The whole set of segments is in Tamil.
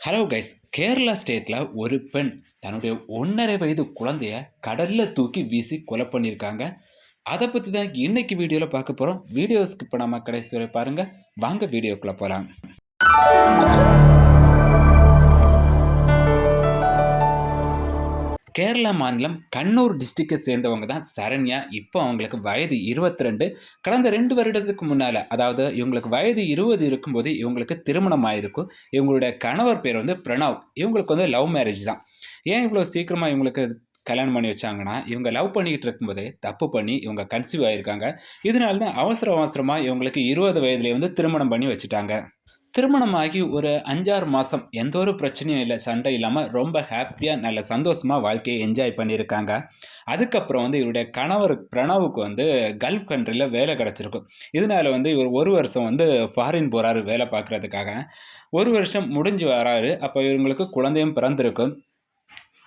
ஹலோ கைஸ் கேரளா ஸ்டேட்டில் ஒரு பெண் தன்னுடைய ஒன்றரை வயது குழந்தைய கடலில் தூக்கி வீசி கொலை பண்ணியிருக்காங்க. அதை பற்றி தான் இன்னைக்கு வீடியோவில் பார்க்க போகிறோம் வீடியோ ஸ்கிப் பண்ணாமல் கடைசி வரை பாருங்கள் வாங்க வீடியோக்குள்ளே போகலாம் கேரளா மாநிலம் கண்ணூர் டிஸ்ட்ரிக்டை சேர்ந்தவங்க தான் சரண்யா. இப்போ அவங்களுக்கு வயது இருபத்தி ரெண்டு கடந்த ரெண்டு வருடத்துக்கு முன்னால் அதாவது இவங்களுக்கு வயது இருபது இருக்கும்போது இவங்களுக்கு திருமணம் ஆயிருக்கும். இவங்களுடைய கணவர் பேர் வந்து பிரணவ். இவங்களுக்கு வந்து லவ் மேரேஜ் தான். ஏன் இவ்வளோ சீக்கிரமாக இவங்களுக்கு கல்யாணம் பண்ணி வச்சாங்கன்னா இவங்க லவ் பண்ணிக்கிட்டு இருக்கும்போதே தப்பு பண்ணி இவங்க கன்சீவ் ஆகியிருக்காங்க இதனால தான் அவசர அவசரமாக இவங்களுக்கு இருபது வயதுலேயே வந்து திருமணம் பண்ணி வச்சுட்டாங்க. திருமணமாகி ஒரு அஞ்சாறு மாதம் எந்த ஒரு பிரச்சனையும் இல்லை சண்டை இல்லாமல் ரொம்ப ஹாப்பியாக நல்ல சந்தோஷமாக வாழ்க்கையை என்ஜாய் பண்ணியிருக்காங்க. அதுக்கப்புறம் வந்து இவருடைய கணவர் பிரணவுக்கு வந்து கல்ஃப் கண்ட்ரியில் வேலை கிடச்சிருக்கும் இதனால வந்து இவர் ஒரு வருஷம் வந்து ஃபாரின் போகிறாரு வேலை பார்க்குறதுக்காக. ஒரு வருஷம் முடிஞ்சு வராரு. அப்போ இவங்களுக்கு குழந்தையும் பிறந்திருக்கும்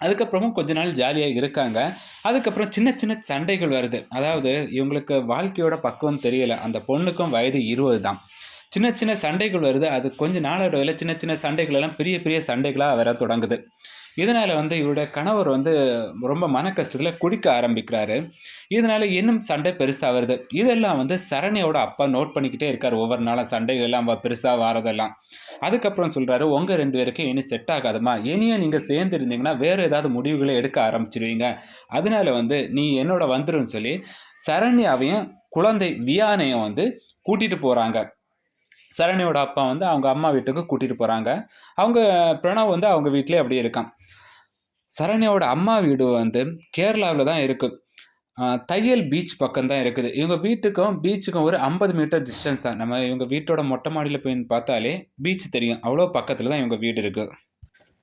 அதுக்கப்புறமும் கொஞ்ச நாள் ஜாலியாக இருக்காங்க. அதுக்கப்புறம் சின்ன சின்ன சண்டைகள் வருது. அதாவது இவங்களுக்கு வாழ்க்கையோட பக்குவம் தெரியலை. அந்த பொண்ணுக்கும் வயது இருபது தான். சின்ன சின்ன சண்டைகள் வருது. அது கொஞ்சம் நாளடைவில் சின்ன சின்ன சண்டைகள் எல்லாம் பெரிய பெரிய சண்டைகளாக வர தொடங்குது. இதனால் வந்து இவருடைய கணவர் வந்து ரொம்ப மன கஷ்டத்தில் குடிக்க ஆரம்பிக்கிறாரு. இதனால் இன்னும் சண்டை பெருசாக வருது. இதெல்லாம் வந்து சரணியோட அப்பா நோட் பண்ணிக்கிட்டே இருக்கார். ஒவ்வொரு நாளும் சண்டைகள் எல்லாம் பெருசாக வரதெல்லாம். அதுக்கப்புறம் சொல்கிறாரு உங்கள் ரெண்டு பேருக்கும் இனி செட் ஆகாதுமா. இனியும் நீங்கள் சேர்ந்து இருந்தீங்கன்னா வேறு ஏதாவது முடிவுகளை எடுக்க ஆரம்பிச்சிருவீங்க. அதனால வந்து நீ என்னோட வந்துருன்னு சொல்லி சரண்யாவையும் குழந்தை வியானையும் வந்து கூட்டிகிட்டு போகிறாங்க சரணியோட அப்பா வந்து அவங்க அம்மா வீட்டுக்கு கூட்டிகிட்டு போகிறாங்க அவங்க பிரணவ் வந்து அவங்க வீட்டிலே அப்படியே இருக்கான். சரண்யாவோட அம்மா வீடு வந்து கேரளாவில் தான் இருக்குது தையல் பீச் பக்கம் தான் இருக்குது. இவங்க வீட்டுக்கும் பீச்சுக்கும் ஒரு ஐம்பது மீட்டர் டிஸ்டன்ஸ் தான். நம்ம இவங்க வீட்டோட மொட்டை மாடியில் போய் பார்த்தாலே பீச் தெரியும். அவ்வளோ பக்கத்தில் தான் இவங்க வீடு இருக்குது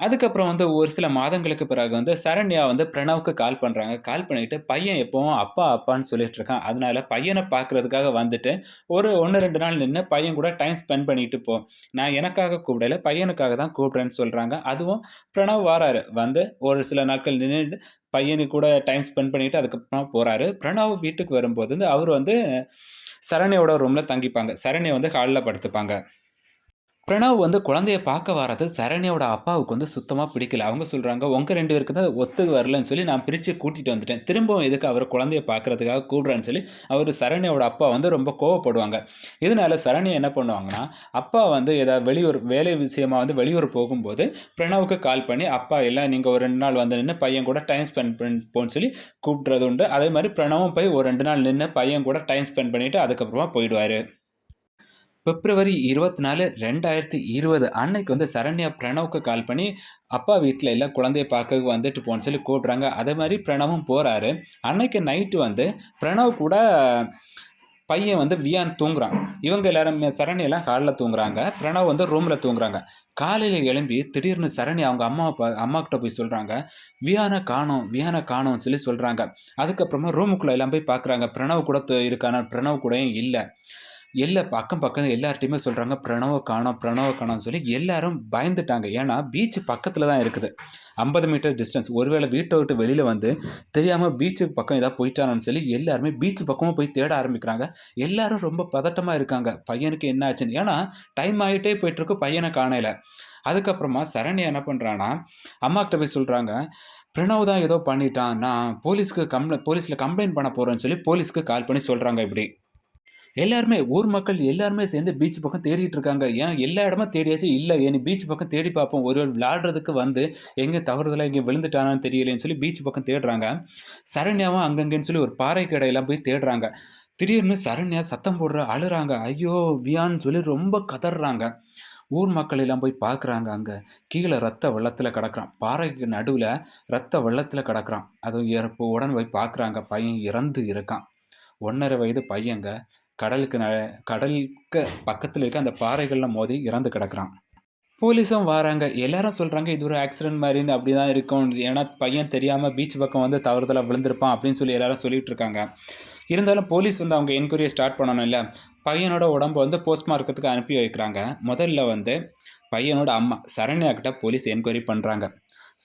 அதுக்கப்புறம் வந்து ஒரு சில மாதங்களுக்கு பிறகு வந்து சரண்யா வந்து பிரணவுக்கு கால் பண்ணுறாங்க கால் பண்ணிட்டு பையன் எப்போவும் அப்பா அப்பான்னு சொல்லிட்டு இருக்கான். அதனால பையனை பார்க்குறதுக்காக வந்துட்டு ஒரு ஒன்று ரெண்டு நாள் நின்று பையன் கூட டைம் ஸ்பெண்ட் பண்ணிட்டு போ. நான் எனக்காக கூப்பிடல பையனுக்காக தான் கூப்பிட்றேன்னு சொல்கிறாங்க அதுவும் பிரணவ் வராரு. வந்து ஒரு சில நாட்கள் நின்று பையனுக்கு கூட டைம் ஸ்பெண்ட் பண்ணிவிட்டு அதுக்கப்புறம் போகிறாரு பிரணவ் வீட்டுக்கு வரும்போது வந்து அவர் வந்து சரண்யோட ரூமில் தங்கிப்பாங்க. சரண்யை வந்து ஹாலில் படுத்துப்பாங்க. பிரணவ் வந்து குழந்தைய பார்க்க வரது சரண்யோட அப்பாவுக்கு வந்து சுத்தமாக பிடிக்கல. அவங்க சொல்கிறாங்க உங்கள் ரெண்டு பேருக்கு தான் ஒத்துக்கு வரலன்னு சொல்லி நான் பிரித்து கூட்டிகிட்டு வந்துட்டேன். திரும்பவும் எதுக்கு அவர் குழந்தைய பார்க்குறதுக்காக கூடுறான்னு சொல்லி அவர் சரண்யோட அப்பா வந்து ரொம்ப கோவப்படுவாங்க. இதனால சரண்யா என்ன பண்ணுவாங்கன்னா அப்பா வந்து ஏதாவது வெளியூர் வேலை விஷயமாக வந்து வெளியூர் போகும்போது பிரணவுக்கு கால் பண்ணி அப்பா இல்லை நீங்கள் ஒரு ரெண்டு நாள் வந்து நின்று பையன் கூட டைம் ஸ்பெண்ட் பண்ணி சொல்லி கூப்பிட்றது உண்டு. அதே மாதிரி பிரணவும் போய் ஒரு ரெண்டு நாள் நின்று பையன் கூட டைம் ஸ்பெண்ட் பண்ணிவிட்டு அதுக்கப்புறமா போயிடுவார். பிப்ரவரி இருபத்தி நாலு ரெண்டாயிரத்தி இருபது அன்னைக்கு வந்து சரண்யா பிரணவுக்கு கால் பண்ணி அப்பா வீட்டில் இல்லை குழந்தைய பார்க்க வந்துட்டு போன்னு சொல்லி கூப்பிட்றாங்க. அதே மாதிரி பிரணவும் போகிறாரு அன்னைக்கு நைட்டு வந்து பிரணவ் கூட பையன் வந்து வியான் தூங்குறான். இவங்க எல்லாரும் சரணியெல்லாம் காலில் தூங்குறாங்க. பிரணவ் வந்து ரூமில் தூங்குறாங்க. காலையில் எழும்பி திடீர்னு சரணி அவங்க அம்மா அம்மா கிட்ட போய் சொல்கிறாங்க வியானை காணும் வியானை காணும்னு சொல்லி சொல்கிறாங்க அதுக்கப்புறமா ரூமுக்குள்ளே எல்லாம் போய் பார்க்குறாங்க. பிரணவ் கூட இருக்கான? பிரணவ் கூடயும் இல்லை. எல்லா பக்கம் பக்கம் எல்லார்ட்டையுமே சொல்கிறாங்க பிரணவ காணோம் பிரணவ காணோம்னு சொல்லி எல்லாரும் பயந்துட்டாங்க. ஏன்னா பீச் பக்கத்தில் தான் இருக்குது. ஐம்பது மீட்டர் டிஸ்டன்ஸ் ஒருவேளை வீட்டை விட்டு வெளியில் வந்து தெரியாமல் பீச்சுக்கு பக்கம் ஏதாவது போயிட்டானு சொல்லி எல்லாருமே பீச் பக்கமும் போய் தேட ஆரம்பிக்கிறாங்க. எல்லாரும் ரொம்ப பதட்டமாக இருக்காங்க. பையனுக்கு என்ன ஆச்சுன்னு. ஏன்னா டைம் ஆகிட்டே போயிட்டுருக்கு பையனை காணையில் அதுக்கப்புறமா சரண்யா என்ன பண்ணுறான்னா அம்மாக்கிட்ட போய் சொல்கிறாங்க பிரணவ் தான் ஏதோ பண்ணிட்டான். நான் போலீஸ்க்கு கம்ப்ளை போலீஸில் கம்ப்ளைண்ட் பண்ண போகிறேன்னு சொல்லி போலீஸ்க்கு கால் பண்ணி சொல்கிறாங்க இப்படி. எல்லாருமே ஊர் மக்கள் எல்லாருமே சேர்ந்து பீச் பக்கம் தேடிட்டு இருக்காங்க. ஏன்? எல்லா இடமும் தேடியாச்சு. இல்லை ஏன் பீச் பக்கம் தேடி பார்ப்போம். ஒரு விளையாடுறதுக்கு வந்து எங்கே தவறுதலாக இங்கே விழுந்துட்டானான்னு தெரியலேன்னு சொல்லி பீச் பக்கம் தேடுறாங்க. சரண்யாவும் அங்கங்கன்னு சொல்லி ஒரு பாறை கடையெல்லாம் போய் தேடுறாங்க. திடீர்னு சரண்யா சத்தம் போடுற அழுறாங்க. ஐயோ வியான்னு சொல்லி ரொம்ப கதறாங்க. ஊர் மக்கள் எல்லாம் போய் பார்க்குறாங்க அங்கே. கீழே ரத்த வெள்ளத்தில் கிடக்கிறான். பாறைக்கு நடுவில் ரத்த வெள்ளத்தில் கிடக்கிறான். அதுவும் இறப்பு உடனே போய் பார்க்குறாங்க. பையன் இறந்து இருக்கான். ஒன்றரை வயது பையங்க. கடலுக்கு ந கடலுக்கு பக்கத்தில் இருக்க அந்த பாறைகளில் மோதி இறந்து கிடக்கிறான். போலீஸும் வராங்க. எல்லாரும் சொல்கிறாங்க இது ஒரு ஆக்சிடென்ட் மாதிரின்னு அப்படி தான் இருக்கும். ஏன்னா பையன் தெரியாமல் பீச் பக்கம் வந்து தவறுதலாக விழுந்திருப்பான் அப்படின்னு சொல்லி எல்லாரும் சொல்லிட்டு இருக்காங்க. இருந்தாலும் போலீஸ் வந்து அவங்க என்கொயரியை ஸ்டார்ட் பண்ணணும் இல்லை. பையனோட உடம்பு வந்து போஸ்ட்மார்க்கத்துக்கு அனுப்பி வைக்கிறாங்க. முதல்ல வந்து பையனோட அம்மா சரண்யா கிட்ட போலீஸ் என்கொயரி பண்ணுறாங்க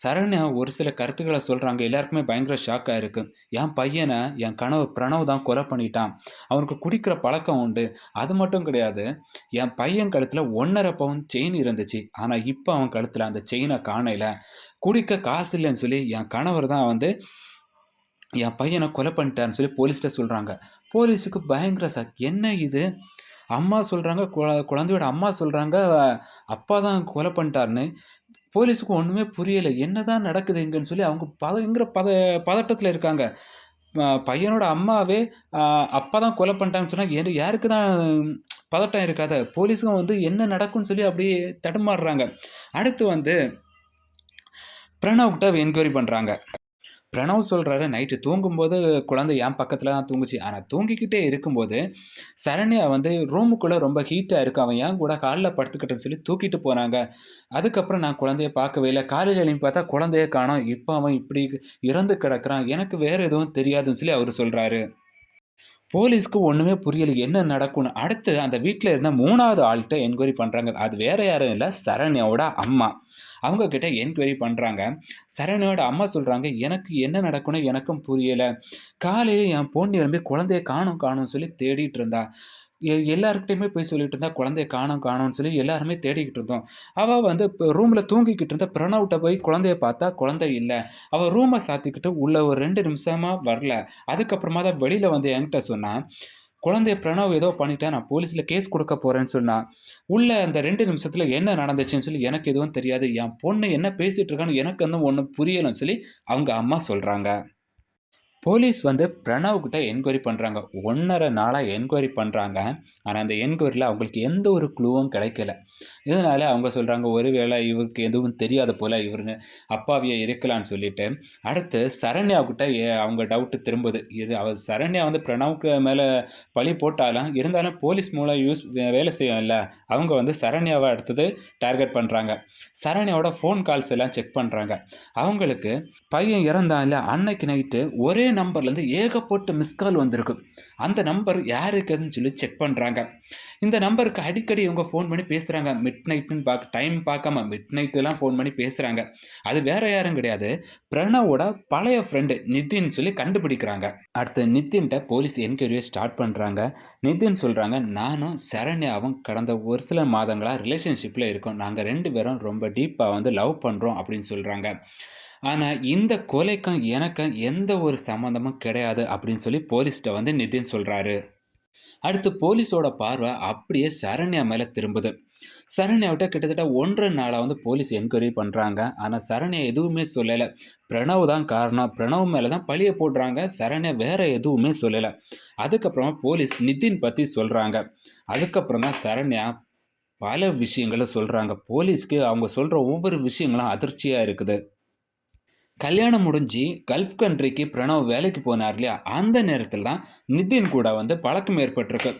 சரண்யா ஒரு சில கருத்துக்களை சொல்கிறாங்க எல்லாருக்குமே பயங்கர ஷாக்காக இருக்குது என் பையனை என் கனவு பிரணவ் தான் கொலை பண்ணிட்டான். அவனுக்கு குடிக்கிற பழக்கம் உண்டு. அது மட்டும் கிடையாது என் பையன் கழுத்தில் ஒன்றரை பவுன் செயின் இருந்துச்சு. ஆனால் இப்போ அவன் கழுத்தில் அந்த செயினை காணையில் குடிக்க காசு இல்லைன்னு சொல்லி என் கணவர் தான் வந்து என் பையனை கொலை பண்ணிட்டான்னு சொல்லி போலீஸ்கிட்ட சொல்கிறாங்க போலீஸுக்கு பயங்கர சார் என்ன இது? அம்மா சொல்கிறாங்க குழந்தையோட அம்மா சொல்கிறாங்க அப்பா தான் கொலை பண்ணிட்டாருன்னு. போலீஸுக்கு ஒன்றுமே புரியலை. என்ன தான் நடக்குது இங்கன்னு சொல்லி அவங்க பதங்கிற பத பதட்டத்தில் இருக்காங்க. பையனோட அம்மாவே அப்பா தான் கொலை பண்ணிட்டாங்கன்னு சொன்னால் யாருக்கு தான் பதட்டம் இருக்காத? போலீஸுக்கும் வந்து என்ன நடக்கும்னு சொல்லி அப்படியே தடுமாறுறாங்க. அடுத்து வந்து பிரணவ்கிட்ட என்கொயரி பண்ணுறாங்க பிரணவ் சொல்கிறாரு நைட்டு தூங்கும்போது குழந்தை என் பக்கத்தில் தான் தூங்குச்சு. ஆனால் தூங்கிக்கிட்டே இருக்கும்போது சரண்யா வந்து ரூமுக்குள்ளே ரொம்ப ஹீட்டாக இருக்கு. அவன் ஏன் கூட காலில் படுத்துக்கிட்டேன்னு சொல்லி தூக்கிட்டு போனாங்க. அதுக்கப்புறம் நான் குழந்தைய பார்க்கவே இல்லை. காலையில் எழுப்பி பார்த்தா குழந்தைய காணோம். இப்போ அவன் இப்படி இறந்து கிடக்கிறான். எனக்கு வேறு எதுவும் தெரியாதுன்னு சொல்லி அவர் சொல்கிறாரு போலீஸ்க்கு ஒன்றுமே புரியல என்ன நடக்கும்னு. அடுத்து அந்த வீட்டில் இருந்த மூணாவது ஆள்கிட்ட என்கொயரி பண்ணுறாங்க அது வேற யாரும் இல்லை சரண்யாவோட அம்மா. அவங்கக்கிட்ட என்கொயரி பண்ணுறாங்க சரண்யோட அம்மா சொல்கிறாங்க எனக்கு என்ன நடக்கும்னு எனக்கும் புரியலை. காலையில் என் பொண்ணு எழும்பி குழந்தைய காணும் காணும்னு சொல்லி தேடிட்டு இருந்தா. எல்லாருக்கிட்டையுமே போய் சொல்லிட்டு இருந்தா குழந்தைய காணும் காணும்னு சொல்லி எல்லாருமே தேடிக்கிட்டு இருந்தோம் அவள் வந்து இப்போ ரூமில் தூங்கிக்கிட்டு இருந்த பிரணவ்கிட்ட போய் குழந்தைய பார்த்தா குழந்தை இல்லை. அவள் ரூமை சாத்திக்கிட்டு உள்ள ஒரு ரெண்டு நிமிஷமாக வரல. அதுக்கப்புறமா தான் வெளியில் வந்து என்கிட்ட சொன்னான் குழந்தைய பிரணவ் ஏதோ பண்ணிட்டேன் நான் போலீஸில் கேஸ் கொடுக்க போகிறேன்னு சொன்னால் உள்ள அந்த ரெண்டு நிமிஷத்தில் என்ன நடந்துச்சுன்னு சொல்லி எனக்கு எதுவும் தெரியாது. என் பொண்ணு என்ன பேசிகிட்டு இருக்கான்னு எனக்கு வந்து ஒன்றும் புரியலைன்னு சொல்லி அவங்க அம்மா சொல்கிறாங்க போலீஸ் வந்து பிரணவ்கிட்ட என்கொயரி பண்ணுறாங்க ஒன்றரை நாளாக என்கொயரி பண்ணுறாங்க ஆனால் அந்த என்கொயரியில் அவங்களுக்கு எந்த ஒரு க்ளூவும் கிடைக்கல. இதனால் அவங்க சொல்கிறாங்க ஒருவேளை இவருக்கு எதுவும் தெரியாத போல் இவருன்னு அப்பாவியை இருக்கலான்னு சொல்லிட்டு. அடுத்து சரண்யாவுக்கிட்ட அவங்க டவுட்டு திரும்புது. இது அவர் சரண்யா வந்து பிரணவுக்கு மேலே பழி போட்டாலும் இருந்தாலும் போலீஸ் மூலம் யூஸ் வேலை செய்யும்ல அவங்க வந்து சரண்யாவை அடுத்தது டார்கெட் பண்ணுறாங்க சரண்யாவோட ஃபோன் கால்ஸ் எல்லாம் செக் பண்ணுறாங்க அவங்களுக்கு பையன் இறந்தான் இல்லை அன்னைக்கு நைட்டு ஒரே நம்பர்லேருந்து ஏகப்பட்ட மிஸ்கால் வந்திருக்கு. அந்த நம்பர் யாருக்குதுன்னு சொல்லி செக் பண்ணுறாங்க இந்த நம்பருக்கு அடிக்கடி இவங்க ஃபோன் பண்ணி பேசுகிறாங்க மிட் நைட்டுன்னு பார்க்க டைம் பார்க்காம மிட் நைட்டுலாம் ஃபோன் பண்ணி பேசுகிறாங்க அது வேற யாரும் கிடையாது. பிரணவோட பழைய ஃப்ரெண்டு நிதின் சொல்லி கண்டுபிடிக்கிறாங்க. அடுத்து நிதின்கிட்ட போலீஸ் என்கொயரியை ஸ்டார்ட் பண்ணுறாங்க நிதின் சொல்கிறாங்க நானும் சரண்யாவும் கடந்த ஒரு சில மாதங்களாக ரிலேஷன்ஷிப்பில் இருக்கோம். நாங்கள் ரெண்டு பேரும் ரொம்ப டீப்பாக வந்து லவ் பண்ணுறோம் அப்படின்னு சொல்கிறாங்க ஆனால் இந்த கொலைக்கும் எனக்கும் எந்த ஒரு சம்மந்தமும் கிடையாது அப்படின்னு சொல்லி போலீஸ்கிட்ட வந்து நிதின் சொல்கிறாரு அடுத்து போலீஸோட பார்வை அப்படியே சரண்யா மேலே திரும்புது. சரண்யாவிட்ட கிட்டத்தட்ட ஒன்றரை நாளாக வந்து போலீஸ் என்கொயரி பண்ணுறாங்க ஆனால் சரண்யா எதுவுமே சொல்லலை. பிரணவ் தான் காரணம். பிரணவ் மேலே தான் பழியை போடுறாங்க. சரண்யா வேற எதுவுமே சொல்லலை. அதுக்கப்புறமா போலீஸ் நிதின் பற்றி சொல்கிறாங்க அதுக்கப்புறம் தான் சரண்யா பல விஷயங்களை சொல்கிறாங்க போலீஸ்க்கு அவங்க சொல்கிற ஒவ்வொரு விஷயங்களும் அதிர்ச்சியாக இருக்குது. கல்யாணம் முடிஞ்சு கல்ஃப் கண்ட்ரிக்கு பிரணவ் வேலைக்கு போனார் இல்லையா? அந்த நேரத்தில் தான் நிதின் கூட வந்து பழக்கம் ஏற்பட்டிருக்கு.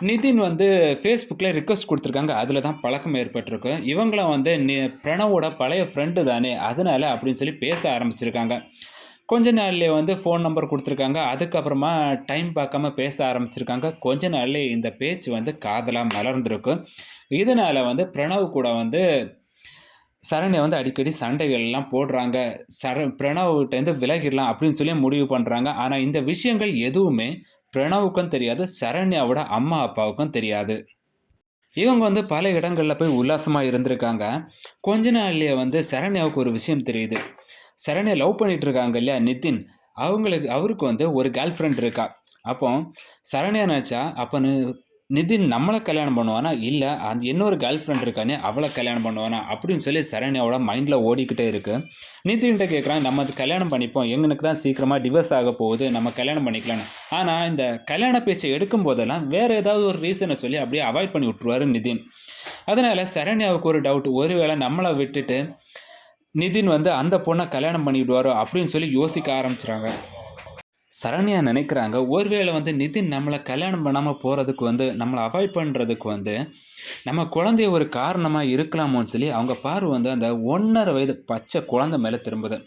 நிதின் வந்து ஃபேஸ்புக்கில் ரிக்வஸ்ட் கொடுத்துருக்காங்க. அதில் தான் பழக்கம் ஏற்பட்டிருக்கு. இவங்களும் வந்து நி பிரணவோட பழைய ஃப்ரெண்டு தானே அதனால் அப்படின்னு சொல்லி பேச ஆரம்பிச்சிருக்காங்க. கொஞ்ச நாள்லேயே வந்து ஃபோன் நம்பர் கொடுத்துருக்காங்க. அதுக்கப்புறமா டைம் பார்க்காம பேச ஆரம்பிச்சிருக்காங்க. கொஞ்ச நாள்லேயே இந்த பேச்சு வந்து காதலாக மலர்ந்துருக்கு. இதனால் வந்து பிரணவ் கூட வந்து சரண்யா வந்து அடிக்கடி சண்டைகள்லாம் போடுறாங்க. சர பிரணவ்கிட்டேருந்து விலகிடலாம் அப்படின்னு சொல்லி முடிவு பண்ணுறாங்க ஆனால் இந்த விஷயங்கள் எதுவுமே பிரணவுக்கும் தெரியாது சரண்யாவோட அம்மா அப்பாவுக்கும் தெரியாது. இவங்க வந்து பல இடங்களில் போய் உல்லாசமாக இருந்திருக்காங்க. கொஞ்ச நாள்லேயே வந்து சரண்யாவுக்கு ஒரு விஷயம் தெரியுது. சரண்யா லவ் பண்ணிட்டு இருக்காங்க இல்லையா நிதின் அவங்களுக்கு அவருக்கு வந்து ஒரு கேர்ள் ஃப்ரெண்ட் இருக்கா. அப்போ சரண்யா நினச்சா அப்போன்னு நிதின் நம்மளை கல்யாணம் பண்ணுவானா? இல்லை அந்த இன்னொரு கேர்ள் ஃப்ரெண்ட் இருக்கானே அவளை கல்யாணம் பண்ணுவானா? அப்படின்னு சொல்லி சரண்யாவோட மைண்டில் ஓடிக்கிட்டே இருக்கு. நிதின்கிட்ட கேட்குறான் நம்ம அது கல்யாணம் பண்ணிப்போம். எங்களுக்கு தான் சீக்கிரமாக டிவர்ஸ் ஆக போகுது நம்ம கல்யாணம் பண்ணிக்கலாம்னு. ஆனால் இந்த கல்யாண பேச்சை எடுக்கும் போதெல்லாம் வேறு ஏதாவது ஒரு ரீசனை சொல்லி அப்படியே அவாய்ட் பண்ணி விட்ருவாரு நிதின். அதனால் சரண்யாவுக்கு ஒரு டவுட் ஒருவேளை நம்மளை விட்டுட்டு நிதின் வந்து அந்த பொண்ணை கல்யாணம் பண்ணிவிடுவாரோ அப்படின்னு சொல்லி யோசிக்க ஆரம்பிச்சுறாங்க சரண்யா நினைக்கிறாங்க ஒருவேளை வந்து நிதின் நம்மளை கல்யாணம் பண்ணாமல் போகிறதுக்கு வந்து நம்மளை அவாய்ட் பண்ணுறதுக்கு வந்து நம்ம குழந்தைய ஒரு காரணமாக இருக்கலாமோன்னு சொல்லி அவங்க பார்வை வந்து அந்த ஒன்றரை வயது பச்சை குழந்தை மேலே திரும்புது.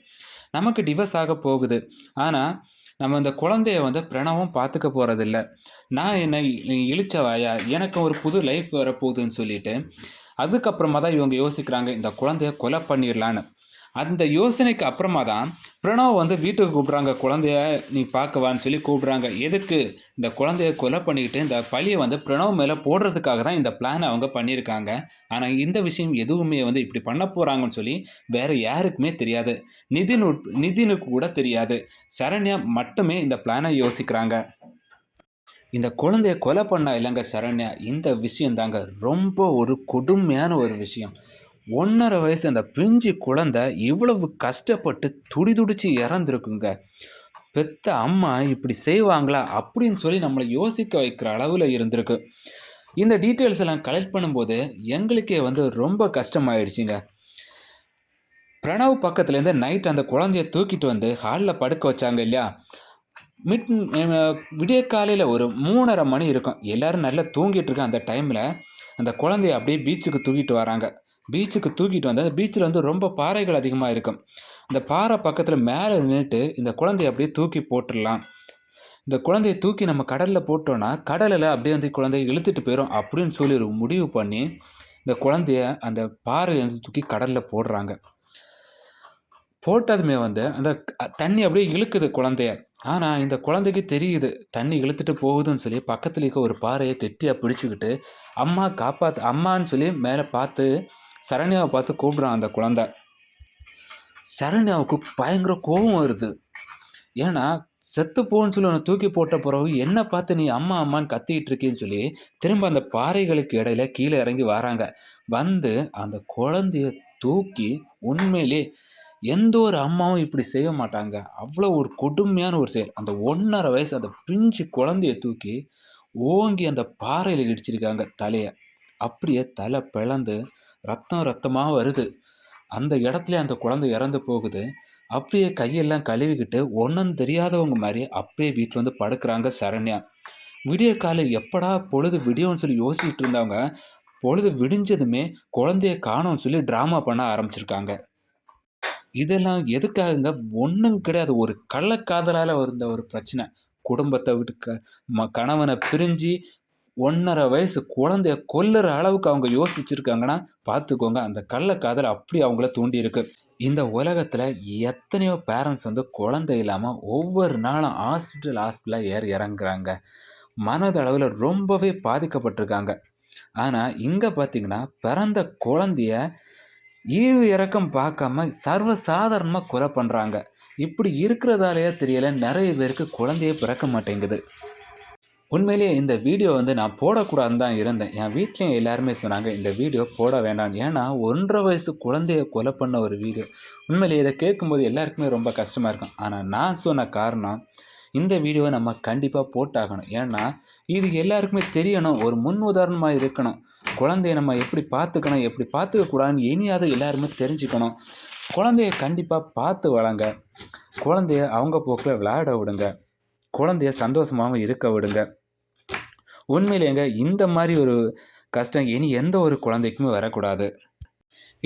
நமக்கு டிவர்ஸ் ஆக போகுது. ஆனால் நம்ம அந்த குழந்தைய வந்து பிரணவம் பார்த்துக்க போகிறதில்ல நான் என்னை இழிச்சவாயா? எனக்கு ஒரு புது லைஃப் வரப்போகுதுன்னு சொல்லிட்டு அதுக்கப்புறமா தான் இவங்க யோசிக்கிறாங்க இந்த குழந்தைய கொலை பண்ணிடலான்னு. அந்த யோசனைக்கு அப்புறமா தான் பிரணவ் வந்து வீட்டுக்கு கூப்பிட்றாங்க குழந்தைய நீ பார்க்கவான்னு சொல்லி கூப்பிட்றாங்க. எதுக்கு இந்த குழந்தைய கொலை பண்ணிக்கிட்டு இந்த பழியை வந்து பிரணவ் மேலே போடுறதுக்காக தான் இந்த பிளான் அவங்க பண்ணியிருக்காங்க. ஆனால் இந்த விஷயம் எதுவுமே வந்து இப்படி பண்ண போகிறாங்கன்னு சொல்லி வேற யாருக்குமே தெரியாது. நிதின் நிதினுக்கு கூட தெரியாது. சரண்யா மட்டுமே இந்த பிளானை யோசிக்கிறாங்க. இந்த குழந்தைய கொலை பண்ண இல்லைங்க சரண்யா? இந்த விஷயம் தாங்க ரொம்ப ஒரு கொடுமையான ஒரு விஷயம். ஒன்றரை வயசு அந்த பிஞ்சு குழந்தை இவ்வளவு கஷ்டப்பட்டு துடிதுடிச்சு இறந்துருக்குங்க. பெத்த அம்மா இப்படி செய்வாங்களா அப்படின்னு சொல்லி நம்மளை யோசிக்க வைக்கிற அளவில் இருந்திருக்கு. இந்த டீட்டெயில்ஸ் எல்லாம் கலெக்ட் பண்ணும்போது எங்களுக்கே வந்து ரொம்ப கஷ்டமாயிடுச்சுங்க. பிரணவ் பக்கத்துலேருந்து நைட் அந்த குழந்தைய தூக்கிட்டு வந்து ஹாலில் படுக்க வச்சாங்க இல்லையா? மிட் விடிய காலையில் ஒரு மூணரை மணி இருக்கும். எல்லாரும் நல்லா தூங்கிட்டு இருக்க அந்த டைமில் அந்த குழந்தைய அப்படியே பீச்சுக்கு தூக்கிட்டு வராங்க. பீச்சுக்கு தூக்கிட்டு வந்து அந்த பீச்சில் வந்து ரொம்ப பாறைகள் அதிகமாக இருக்கும். அந்த பாறை பக்கத்தில் மேலே நின்றுட்டு இந்த குழந்தைய அப்படியே தூக்கி போட்டுடலாம். இந்த குழந்தைய தூக்கி நம்ம கடலில் போட்டோன்னா கடலில் அப்படியே வந்து குழந்தைய இழுத்துட்டு போயிடும் அப்படின்னு சொல்லி ஒரு முடிவு பண்ணி இந்த குழந்தைய அந்த பாறையிலேருந்து தூக்கி கடலில் போடுறாங்க. போட்டதுமே வந்து அந்த தண்ணி அப்படியே இழுக்குது குழந்தைய. ஆனால் இந்த குழந்தைக்கு தெரியுது தண்ணி இழுத்துட்டு போகுதுன்னு சொல்லி பக்கத்தில் இருக்க ஒரு பாறையை கெட்டியாக பிடிச்சிக்கிட்டு அம்மா காப்பாத்து அம்மான்னு சொல்லி மேலே பார்த்து சரண்யாவை பார்த்து கூப்பிடுறான் அந்த குழந்தை. சரண்யாவுக்கு பயங்கர கோபம் வருது. ஏன்னா செத்து போன்னு சொல்லி உன்னை தூக்கி போட்ட பிறகு என்ன பார்த்து நீ அம்மா அம்மான்னு கத்திக்கிட்டு இருக்கேன்னு சொல்லி திரும்ப அந்த பாறைகளுக்கு இடையில கீழே இறங்கி வராங்க. வந்து அந்த குழந்தைய தூக்கி உண்மையிலே எந்த ஒரு அம்மாவும் இப்படி செய்ய மாட்டாங்க. அவ்வளோ ஒரு கொடுமையான ஒரு செயல். அந்த ஒன்றரை வயசு அந்த பிஞ்சு குழந்தைய தூக்கி ஓங்கி அந்த பாறையில் இடிச்சிருக்காங்க தலையை. அப்படியே தலை பிளந்து ரத்தம் ரத்தமாக வருது. அந்த இடத்துல அந்த குழந்தை இறந்து போகுது. அப்படியே கையெல்லாம் கழுவிக்கிட்டு ஒன்றும் தெரியாதவங்க மாதிரி அப்படியே வீட்டில் வந்து படுக்கிறாங்க சரண்யா. விடிய காலை எப்படா பொழுது விடியும்னு சொல்லி யோசிச்சுட்டு இருந்தவங்க பொழுது விடிஞ்சதுமே குழந்தைய காணோம்னு சொல்லி ட்ராமா பண்ண ஆரம்பிச்சிருக்காங்க. இதெல்லாம் எதுக்காகங்க? ஒன்றும் கிடையாது. ஒரு கள்ளக்காதலால் வந்த ஒரு பிரச்சனை. குடும்பத்தை விட்டு க ம கணவனை பிரிஞ்சு ஒன்றரை வயசு குழந்தைய கொல்லுற அளவுக்கு அவங்க யோசிச்சிருக்காங்கன்னா பார்த்துக்கோங்க அந்த கள்ளக்காதல் அப்படி அவங்கள தூண்டியிருக்கு. இந்த உலகத்தில் எத்தனையோ பேரண்ட்ஸ் வந்து குழந்தை இல்லாமல் ஒவ்வொரு நாளும் ஹாஸ்பிட்டல் ஹாஸ்பிட்டலாக ஏறி இறங்குறாங்க. மனதளவில் ரொம்பவே பாதிக்கப்பட்டிருக்காங்க. ஆனால் இங்கே பார்த்தீங்கன்னா பிறந்த குழந்தைய ஈவு இறக்கம் பார்க்காம சர்வ சாதாரணமாக கொலை பண்ணுறாங்க இப்படி இருக்கிறதாலேயே தெரியலை நிறைய பேருக்கு குழந்தையே பிறக்க மாட்டேங்குது. உண்மையிலேயே இந்த வீடியோ வந்து நான் போடக்கூடாதுன்னு தான் இருந்தேன். என் வீட்லேயும் எல்லாருமே சொன்னாங்க இந்த வீடியோ போட வேண்டாம் ஏன்னா ஒன்றரை வயசு குழந்தைய கொலை பண்ண ஒரு வீடியோ. உண்மையிலேயே இதை கேட்கும்போது எல்லாருக்குமே ரொம்ப கஷ்டமாக இருக்கும். ஆனால் நான் சொன்ன காரணம் இந்த வீடியோவை நம்ம கண்டிப்பாக போட்டாகணும். ஏன்னா இது எல்லாருக்குமே தெரியணும். ஒரு முன் உதாரணமாக இருக்கணும். குழந்தைய நம்ம எப்படி பார்த்துக்கணும் எப்படி பார்த்துக்க கூடாதுன்னு இனியாவது எல்லாருமே தெரிஞ்சுக்கணும். குழந்தைய கண்டிப்பாக பார்த்து வளங்க. குழந்தைய அவங்க போக்கில் விளையாட விடுங்க. குழந்தைய சந்தோஷமாகவும் இருக்க விடுங்க. உண்மையிலேங்க இந்த மாதிரி ஒரு கஷ்டம் இனி எந்த ஒரு குழந்தைக்குமே வரக்கூடாது.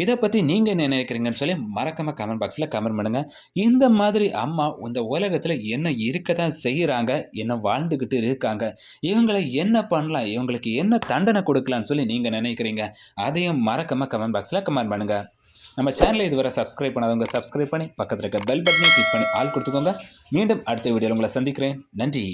இதை பற்றி நீங்கள் என்ன நினைக்கிறீங்கன்னு சொல்லி மறக்காம கமெண்ட் பாக்ஸில் கமெண்ட் பண்ணுங்கள் இந்த மாதிரி அம்மா இந்த உலகத்தில் என்ன இருக்க தான் செய்கிறாங்க என்ன வாழ்ந்துக்கிட்டு இருக்காங்க இவங்களை என்ன பண்ணலாம் இவங்களுக்கு என்ன தண்டனை கொடுக்கலாம்னு சொல்லி நீங்கள் நினைக்கிறீங்க அதையும் மறக்காம கமெண்ட் பாக்ஸில் கமெண்ட் பண்ணுங்கள் நம்ம சேனலை இதுவரை சப்ஸ்கிரைப் பண்ணாதவங்க சப்ஸ்கிரைப் பண்ணி பக்கத்தில் இருக்க பெல் பட்டனை கிளிக் பண்ணி ஆள் கொடுத்துக்கோங்க. மீண்டும் அடுத்த வீடியோவில் உங்களை சந்திக்கிறேன். நன்றி.